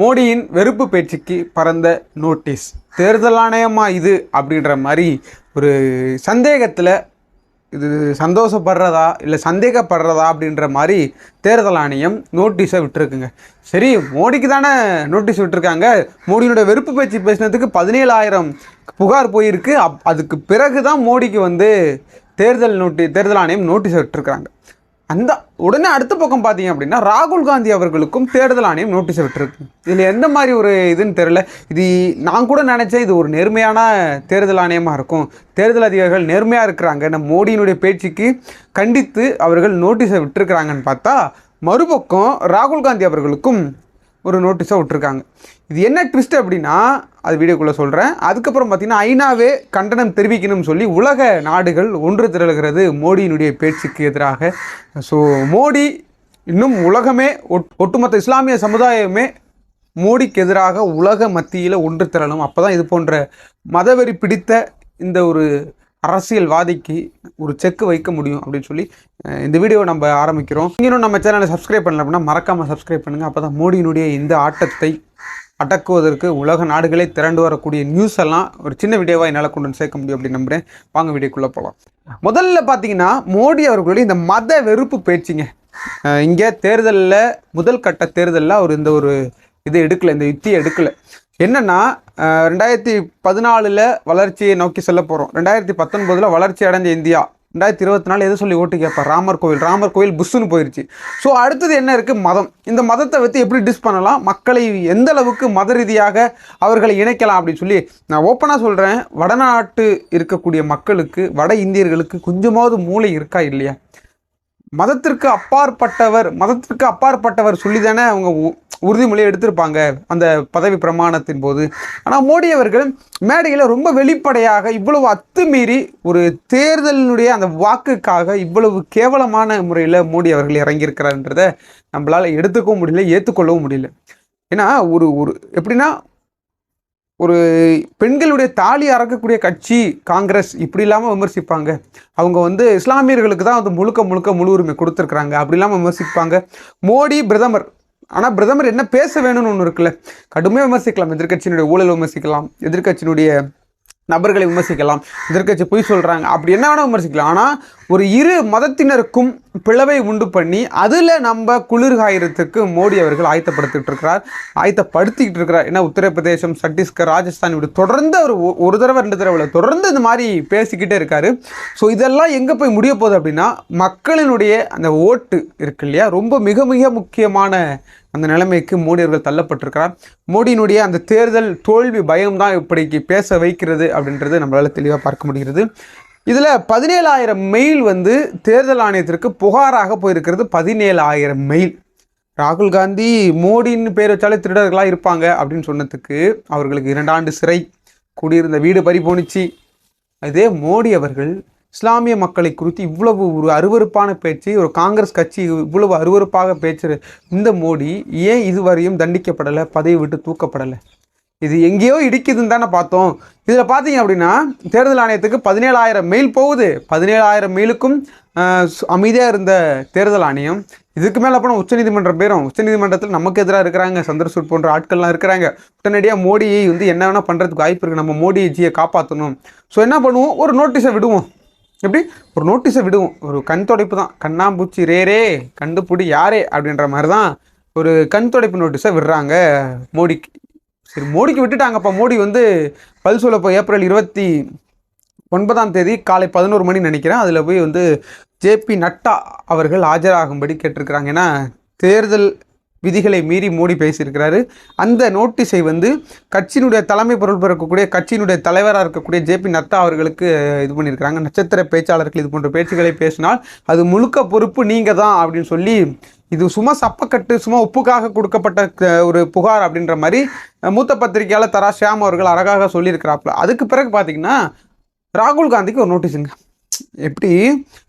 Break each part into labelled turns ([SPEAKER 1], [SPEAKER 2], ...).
[SPEAKER 1] மோடியின் வெறுப்பு பேச்சுக்கு பறந்த நோட்டீஸ் தேர்தல் ஆணையமா இது அப்படின்ற மாதிரி ஒரு சந்தேகத்தில் இது சந்தோஷப்படுறதா இல்லை சந்தேகப்படுறதா அப்படின்ற மாதிரி தேர்தல் ஆணையம் நோட்டீஸை விட்டுருக்குங்க. சரி மோடிக்கு தானே நோட்டீஸ் விட்டுருக்காங்க. மோடியோட வெறுப்பு பேச்சு பேசினதுக்கு பதினேழாயிரம் புகார் போயிருக்கு. அப் அதுக்கு பிறகு தான் மோடிக்கு வந்து தேர்தல் நோட்டி தேர்தல் ஆணையம் நோட்டீஸை விட்டுருக்காங்க அந்த உடனே அடுத்த பக்கம் பார்த்தீங்க அப்படின்னா ராகுல் காந்தி அவர்களுக்கும் தேர்தல் ஆணையம் நோட்டீஸ் விட்டுருக்கு. இதில் எந்த மாதிரி ஒரு இதுன்னு தெரில இது நான் கூட நினச்சேன் இது ஒரு நேர்மையான தேர்தல் ஆணையமாக இருக்கும். தேர்தல் அதிகாரிகள் நேர்மையாக இருக்கிறாங்க. நம்ம மோடியினுடைய பேச்சுக்கு கண்டித்து அவர்கள் நோட்டீஸை விட்டுருக்குறாங்கன்னு பார்த்தா மறுபக்கம் ராகுல் காந்தி அவர்களுக்கும் ஒரு நோட்டீஸாக விட்டுருக்காங்க. இது என்ன ட்விஸ்ட் அப்படின்னா அது வீடியோக்குள்ளே சொல்கிறேன் அதுக்கப்புறம் பார்த்தீங்கன்னா ஐநாவே கண்டனம் தெரிவிக்கணும்னு சொல்லி உலக நாடுகள் ஒன்று திரளுகிறது மோடியினுடைய பேச்சுக்கு எதிராக. ஸோ மோடி இன்னும் உலகமே ஒட் ஒட்டுமொத்த இஸ்லாமிய சமுதாயமே மோடிக்கு எதிராக உலக மத்தியில் ஒன்று திரளும். அப்போ தான் இது போன்ற மதவெறி பிடித்த இந்த ஒரு அரசியல்வாதிக்கு ஒரு செக் வைக்க முடியும் அப்படின்னு சொல்லி இந்த வீடியோவை நம்ம ஆரம்பிக்கிறோம். இன்னும் நம்ம சேனலை சப்ஸ்கிரைப் பண்ணல அப்படின்னா மறக்காமல் சப்ஸ்கிரைப் பண்ணுங்கள் அப்போ தான் மோடியினுடைய இந்த ஆட்டத்தை அடக்குவதற்கு உலக நாடுகளே திரண்டு வரக்கூடிய நியூஸ் எல்லாம் ஒரு சின்ன வீடியோவாக என்னால் கொண்டு வந்து சேர்க்க முடியும் அப்படின்னு நம்புகிறேன் வாங்க வீடியோக்குள்ளே போகலாம் முதல்ல பார்த்தீங்கன்னா மோடி அவர்களுடைய இந்த மத வெறுப்பு பேச்சுங்க. இங்கே தேர்தலில் முதல் கட்ட தேர்தலில் அவர் இந்த ஒரு இது எடுக்கலை இந்த யுத்தியை எடுக்கலை. என்னென்னா ரெண்டாயிரத்தி பதினாலில் வளர்ச்சியை நோக்கி செல்ல போகிறோம் ரெண்டாயிரத்தி பத்தொன்பதில் வளர்ச்சி அடைஞ்ச இந்தியா. ரெண்டாயிரத்தி இருபத்தி நாலு எதை சொல்லி ஓட்டு கேட்பார்? ராமர் கோவில். ராமர் கோவில் புஷ்ஷுன்னு போயிடுச்சு ஸோ அடுத்தது என்ன இருக்குது மதம். இந்த மதத்தை வச்சு எப்படி டிஸ் பண்ணலாம்? மக்களை எந்த அளவுக்கு மத ரீதியாக அவர்களை இணைக்கலாம் அப்படின்னு சொல்லி நான் ஓப்பனாக சொல்கிறேன் வடநாட்டு இருக்கக்கூடிய மக்களுக்கு வட இந்தியர்களுக்கு கொஞ்சமாவது மூளை இருக்கா இல்லையா? மதத்திற்கு அப்பாற்பட்டவர் மதத்திற்கு அப்பாற்பட்டவர் சொல்லி தானே அவங்க உ- உறுதிமொழியை எடுத்திருப்பாங்க அந்த பதவி பிரமாணத்தின் போது. ஆனால் மோடி அவர்கள் மேடையில் ரொம்ப வெளிப்படையாக இவ்வளவு அத்துமீறி ஒரு தேர்தலினுடைய அந்த வாக்குக்காக இவ்வளவு கேவலமான முறையில் மோடி அவர்கள் இறங்கியிருக்கிறார்ன்றதை நம்மளால் எடுத்துக்கவும் முடியல ஏற்றுக்கொள்ளவும் முடியல. ஏன்னா ஒரு ஒரு எப்படின்னா ஒரு பெண்களுடைய தாலி அறக்கக்கூடிய கட்சி காங்கிரஸ் இப்படி இல்லாமல் விமர்சிப்பாங்க. அவங்க வந்து இஸ்லாமியர்களுக்கு தான் வந்து முழுக்க முழுக்க முழு உரிமை கொடுத்துருக்குறாங்க. அப்படி இல்லாமல் விமர்சிப்பாங்க. மோடி பிரதமர் ஆனால் பிரதமர் என்ன பேச வேணும்னு ஒன்று இருக்குல்ல? கடுமையாக விமர்சிக்கலாம். எதிர்கட்சியினுடைய ஊழல் விமர்சிக்கலாம். எதிர்கட்சியினுடைய நபர்களை விமர்சிக்கலாம். எதிர்க்கட்சி பொய் சொல்கிறாங்க அப்படி என்ன வேணால் விமர்சிக்கலாம். ஆனால் ஒரு இரு மதத்தினருக்கும் பிளவை உண்டு பண்ணி அதில் நம்ம குளிர்காயிரத்துக்கு மோடி அவர்கள் ஆயத்தப்படுத்திட்டு இருக்கிறார் ஆயத்தப்படுத்திக்கிட்டு இருக்கிறார் ஏன்னா உத்தரப்பிரதேசம் சத்தீஸ்கர் ராஜஸ்தான் இப்படி தொடர்ந்து அவர் ஒரு தடவை ரெண்டு தடவை தொடர்ந்து இந்த மாதிரி பேசிக்கிட்டே இருக்கார். ஸோ இதெல்லாம் எங்கே போய் முடிய போகுது அப்படின்னா மக்களினுடைய அந்த ஓட்டு இருக்கு இல்லையா? ரொம்ப மிக மிக முக்கியமான அந்த நிலைமைக்கு மோடி அவர்கள் தள்ளப்பட்டிருக்கிறார். மோடியினுடைய அந்த தேர்தல் தோல்வி பயம் தான் இப்படிக்கு பேச வைக்கிறது அப்படின்றது நம்மளால் தெளிவாக பார்க்க முடிகிறது. இதில் பதினேழாயிரம் மெயில் வந்து தேர்தல் ஆணையத்திற்கு புகாராக போயிருக்கிறது. பதினேழாயிரம் மெயில் ராகுல் காந்தி மோடின்னு பேர் வச்சாலே திருடர்களாக இருப்பாங்க அப்படின்னு சொன்னதுக்கு அவர்களுக்கு இரண்டாண்டு சிறை. குடியிருந்த வீடு பறி போணுச்சு. அதே மோடி அவர்கள் இஸ்லாமிய மக்களை குறித்து இவ்வளவு ஒரு அருவருப்பான பேச்சு ஒரு காங்கிரஸ் கட்சி இவ்வளவு அருவருப்பாக பேச்சு இந்த மோடி ஏன் இதுவரையும் தண்டிக்கப்படலை பதவி விட்டு தூக்கப்படலை? இது எங்கேயோ இடிக்குதுன்னு தானே பார்த்தோம். இதில் பார்த்தீங்க அப்படின்னா தேர்தல் ஆணையத்துக்கு பதினேழாயிரம் மெயில் போகுது. பதினேழாயிரம் மெயிலுக்கும் அமைதியாக இருந்த தேர்தல் ஆணையம். இதுக்கு மேலே அப்புறம் உச்சநீதிமன்றம் பேரும் உச்சநீதிமன்றத்தில் நமக்கு எதிராக இருக்கிறாங்க. சந்திரசூட் போன்ற ஆட்கள்லாம் இருக்கிறாங்க. உடனடியாக மோடியை வந்து என்ன வேணால் பண்ணுறதுக்கு வாய்ப்பு இருக்குது நம்ம மோடிஜியை காப்பாற்றணும் ஸோ என்ன பண்ணுவோம்? ஒரு நோட்டீஸை விடுவோம். எப்படி? ஒரு நோட்டீஸை விடுவோம். ஒரு கண் துடைப்பு தான். கண்ணாம்பூச்சி ரேரே கண்டுபிடி யாரே அப்படின்ற மாதிரி தான் ஒரு கண் துடைப்பு நோட்டீஸை விடுறாங்க மோடிக்கு. சரி மோடிக்கு விட்டுட்டாங்கப்பா. மோடி வந்து பல் சொல்லப்போ ஏப்ரல் இருபத்தி ஒன்பதாம் தேதி காலை பதினோரு மணி நினைக்கிறேன். அதில் போய் வந்து ஜேபி நட்டா அவர்கள் ஆஜராகும்படி கேட்டிருக்கிறாங்க. ஏன்னா தேர்தல் விதிகளை மீறி மோடி பேசியிருக்கிறாரு. அந்த நோட்டீஸை வந்து கட்சியினுடைய தலைமை பொருள் இருக்கக்கூடிய கட்சியினுடைய தலைவராக இருக்கக்கூடிய ஜேபி நத்தா அவர்களுக்கு இது பண்ணியிருக்கிறாங்க. நட்சத்திர பேச்சாளர்கள் இது போன்ற பேச்சுகளை பேசினால் அது முழுக்க பொறுப்பு நீங்கள் தான் அப்படின்னு சொல்லி இது சும்மா சப்பக்கட்டு சும்மா உப்புக்காக கொடுக்கப்பட்ட ஒரு புகார் அப்படின்ற மாதிரி மூத்த பத்திரிகையாளர் தரா ஷியாம் அவர்கள் அழகாக சொல்லியிருக்கிறாப்புல. அதுக்கு பிறகு பார்த்தீங்கன்னா ராகுல் காந்திக்கு ஒரு நோட்டீஸுங்க. எப்படி?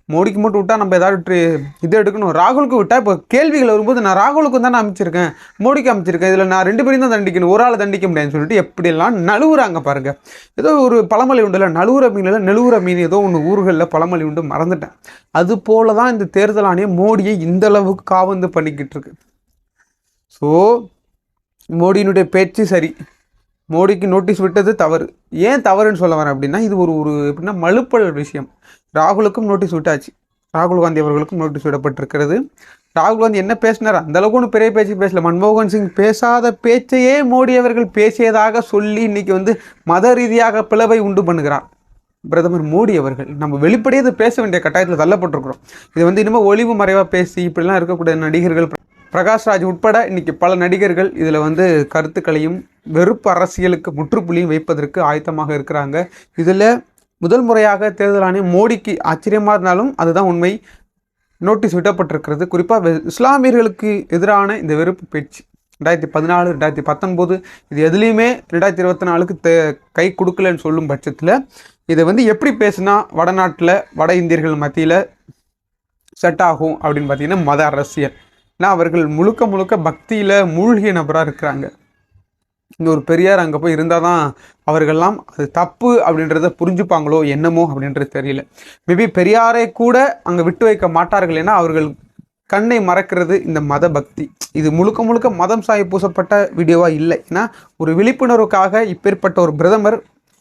[SPEAKER 1] மோடிக்கு மட்டும் விட்டால் நம்ம ஏதாவது ட்ரி- இது எடுக்கணும். ராகுலுக்கு விட்டால் இப்போ கேள்விகள் வரும்போது நான் ராகுலுக்கு தானே அமைச்சிருக்கேன். மோடிக்கு அமைச்சிருக்கேன். இதில் நான் ரெண்டு பேரையும் தான் தண்டிக்கணும். ஒரு ஆளை தண்டிக்க முடியாதுன்னு சொல்லிட்டு எப்படிலாம் நழுவுறாங்க பாருங்கள் ஏதோ ஒரு பழமொழி உண்டுல நழுவுற மீனில் நழுவுற மீன் ஏதோ ஒன்று ஊர்களில் பழமொழி உண்டு மறந்துட்டேன். அது போல தான் இந்த தேர்தல் ஆணையம் மோடியை இந்த அளவுக்கு காவந்து பண்ணிக்கிட்டு இருக்கு. ஸோ மோடியினுடைய பேச்சு சரி. மோடிக்கு நோட்டீஸ் விட்டது தவறு. ஏன் தவறுன்னு சொல்ல வரேன் அப்படின்னா இது ஒரு ஒரு எப்படின்னா மழுப்பல் விஷயம். ராகுலுக்கும் நோட்டீஸ் விட்டாச்சு. ராகுல் காந்தி அவர்களுக்கும் நோட்டீஸ் விடப்பட்டிருக்கிறது. ராகுல் காந்தி என்ன பேசினார்? அந்தளவுக்கு ஒன்றும் பெரிய பேச்சு பேசல. மன்மோகன் சிங் பேசாத பேச்சையே மோடி அவர்கள் பேசியதாக சொல்லி இன்னைக்கு வந்து மத ரீதியாக பிளவை உண்டு பண்ணுகிறார். பிரதமர் மோடி அவர்கள். நம்ம வெளிப்படையே பேச வேண்டிய கட்டாயத்தில் தள்ளப்பட்டிருக்கிறோம். இது வந்து இனிமேல் ஒளிவு மறைவாக பேசி இப்படிலாம் இருக்கக்கூடிய நடிகர்கள் பிரகாஷ்ராஜ் உட்பட இன்றைக்கி பல நடிகர்கள் இதில் வந்து கருத்துக்களையும் வெறுப்பு அரசியலுக்கு முற்றுப்புள்ளியும் வைப்பதற்கு ஆயத்தமாக இருக்கிறாங்க. இதில் முதல் முறையாக தேர்தல் ஆணையம் மோடிக்கு ஆச்சரியமாக இருந்தாலும் அதுதான் உண்மை. நோட்டீஸ் விடப்பட்டிருக்கிறது. குறிப்பாக இஸ்லாமியர்களுக்கு எதிரான இந்த வெறுப்பு பேச்சு. ரெண்டாயிரத்தி பதினாலு ரெண்டாயிரத்தி பத்தொன்பது இது எதுலேயுமே ரெண்டாயிரத்தி இருபத்தி நாலுக்கு தே கை கொடுக்கலன்னு சொல்லும் பட்சத்தில் இதை வந்து எப்படி பேசுனா வடநாட்டில் வட இந்தியர்கள் மத்தியில் செட் ஆகும் அப்படின்னு பார்த்தீங்கன்னா மத அரசியல். ஏன்னா அவர்கள் முழுக்க முழுக்க பக்தியில் மூழ்கிய நபராக இருக்கிறாங்க. இங்கே ஒரு பெரியார் அங்கே போய் இருந்தால் தான் அவர்கள்லாம் அது தப்பு அப்படின்றத புரிஞ்சுப்பாங்களோ என்னமோ அப்படின்றது தெரியல. மேபி பெரியாரை கூட அங்கே விட்டு வைக்க மாட்டார்கள் ஏன்னா அவர்கள் கண்ணை மறக்கிறது இந்த மத பக்தி. இது முழுக்க முழுக்க மதம் சாய பூசப்பட்ட வீடியோவாக இல்லை. ஏன்னா ஒரு விழிப்புணர்வுக்காக இப்பேற்பட்ட ஒரு பிரதமர்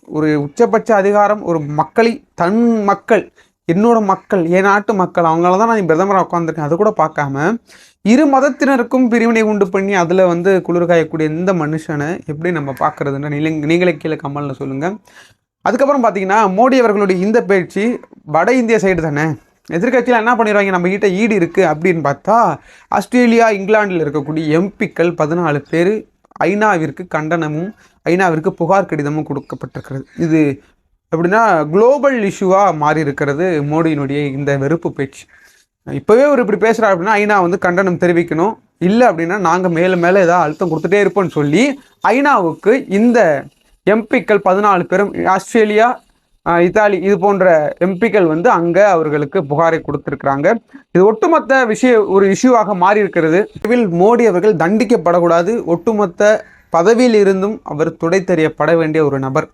[SPEAKER 1] ஒரு உச்சபட்ச அதிகாரம் ஒரு மக்களை தன் மக்கள் என்னோட மக்கள் என் நாட்டு மக்கள் அவங்கள தான் நான் பிரதமராக உட்காந்துருக்கேன் அது கூட பார்க்காம இரு மதத்தினருக்கும் பிரிவினை உண்டு பண்ணி அதில் வந்து குளிர் காயக்கூடிய இந்த மனுஷனை எப்படி நம்ம பார்க்குறதுன்னு நீங்க நீங்களே கீழே கமலில் சொல்லுங்கள் அதுக்கப்புறம் பார்த்தீங்கன்னா மோடி அவர்களுடைய இந்த பேச்சு வட இந்திய சைடு தானே? எதிர்கட்சியில் என்ன பண்ணிடுவாங்க? நம்ம கிட்ட ஈடு இருக்குது அப்படின்னு பார்த்தா ஆஸ்திரேலியா இங்கிலாந்தில் இருக்கக்கூடிய எம்பிக்கள் பதினாலு பேர் ஐநாவிற்கு கண்டனமும் ஐநாவிற்கு புகார் கடிதமும் கொடுக்கப்பட்டிருக்கிறது. இது எப்படின்னா குளோபல் இஷ்யூவாக மாறி இருக்கிறது மோடியினுடைய இந்த வெறுப்பு பேச்சு. இப்போவே ஒரு இப்படி பேசுகிறார் அப்படின்னா ஐநா வந்து கண்டனம் தெரிவிக்கணும். இல்லை அப்படின்னா நாங்கள் மேலே மேலே ஏதாவது அழுத்தம் கொடுத்துட்டே இருப்போம்னு சொல்லி ஐநாவுக்கு இந்த எம்பிக்கள் பதினாலு பேரும் ஆஸ்திரேலியா இத்தாலி இது போன்ற எம்பிக்கள் வந்து அங்கே அவர்களுக்கு புகாரை கொடுத்துருக்குறாங்க. இது ஒட்டுமொத்த விஷய ஒரு இஷ்யூவாக மாறி இருக்கிறது இதில் மோடி அவர்கள் தண்டிக்கப்படக்கூடாது. ஒட்டுமொத்த பதவியில் இருந்தும் அவர் துடை தெரியப்பட வேண்டிய ஒரு நபர்.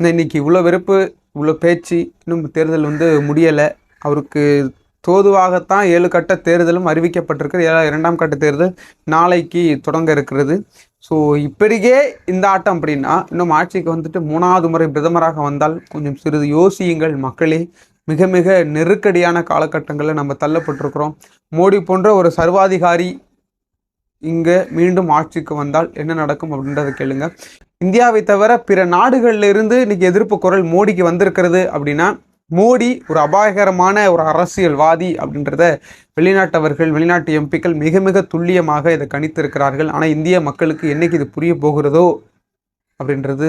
[SPEAKER 1] இன்னைக்கு இவ்வளோ வெறுப்பு இவ்வளோ பேச்சு இன்னும் தேர்தல் வந்து முடியலை. அவருக்கு தோதுவாகத்தான் ஏழு கட்ட தேர்தலும் அறிவிக்கப்பட்டிருக்கு ஏழா இரண்டாம் கட்ட தேர்தல் நாளைக்கு தொடங்க இருக்கிறது. ஸோ இப்படிக்கே இந்த ஆட்டம் அப்படின்னா இன்னும் ஆட்சிக்கு வந்துட்டு மூணாவது முறை பிரதமராக வந்தால் கொஞ்சம் சிறிது யோசியுங்கள் மக்களே. மிக மிக நெருக்கடியான காலகட்டங்களில் நம்ம தள்ளப்பட்டிருக்கிறோம். மோடி போன்ற ஒரு சர்வாதிகாரி இங்கே மீண்டும் ஆட்சிக்கு வந்தால் என்ன நடக்கும் அப்படின்றத கேளுங்க. இந்தியாவை தவிர பிற நாடுகளில் இருந்து இன்னைக்கு எதிர்ப்பு குரல் மோடிக்கு வந்திருக்கிறது அப்படின்னா மோடி ஒரு அபாயகரமான ஒரு அரசியல்வாதி அப்படின்றத வெளிநாட்டவர்கள் வெளிநாட்டு எம்பிக்கள் மிக மிக துல்லியமாக இதை கணித்திருக்கிறார்கள். ஆனால் இந்திய மக்களுக்கு என்னைக்கு இது புரிய போகிறதோ அப்படின்றது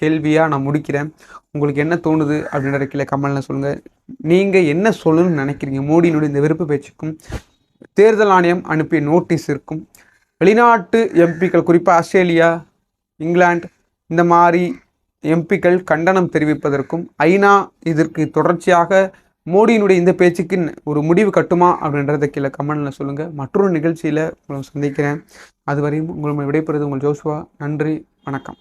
[SPEAKER 1] கேள்வியாக நான் முடிக்கிறேன். உங்களுக்கு என்ன தோணுது அப்படின்ற கீழே கமலில் சொல்லுங்கள் நீங்கள் என்ன சொல்லணும்னு நினைக்கிறீங்க? மோடியினுடைய இந்த விருப்பு பேச்சுக்கும் தேர்தல் ஆணையம் அனுப்பிய நோட்டீஸிற்கும் வெளிநாட்டு எம்பிக்கள் குறிப்பாக ஆஸ்திரேலியா இங்கிலாந்து இந்த மாதிரி எம்பிக்கள் கண்டனம் தெரிவிப்பதற்கும் ஐநா இதற்கு தொடர்ச்சியாக மோடியினுடைய இந்த பேச்சுக்கு ஒரு முடிவு கட்டுமா அப்படின்றத கீழே கமெண்டில் சொல்லுங்கள் மற்றொரு நிகழ்ச்சியில் உங்களை சந்திக்கிறேன். அதுவரையும் உங்களை விடைபெறுவது உங்கள் ஜோஷுவா நன்றி. வணக்கம்.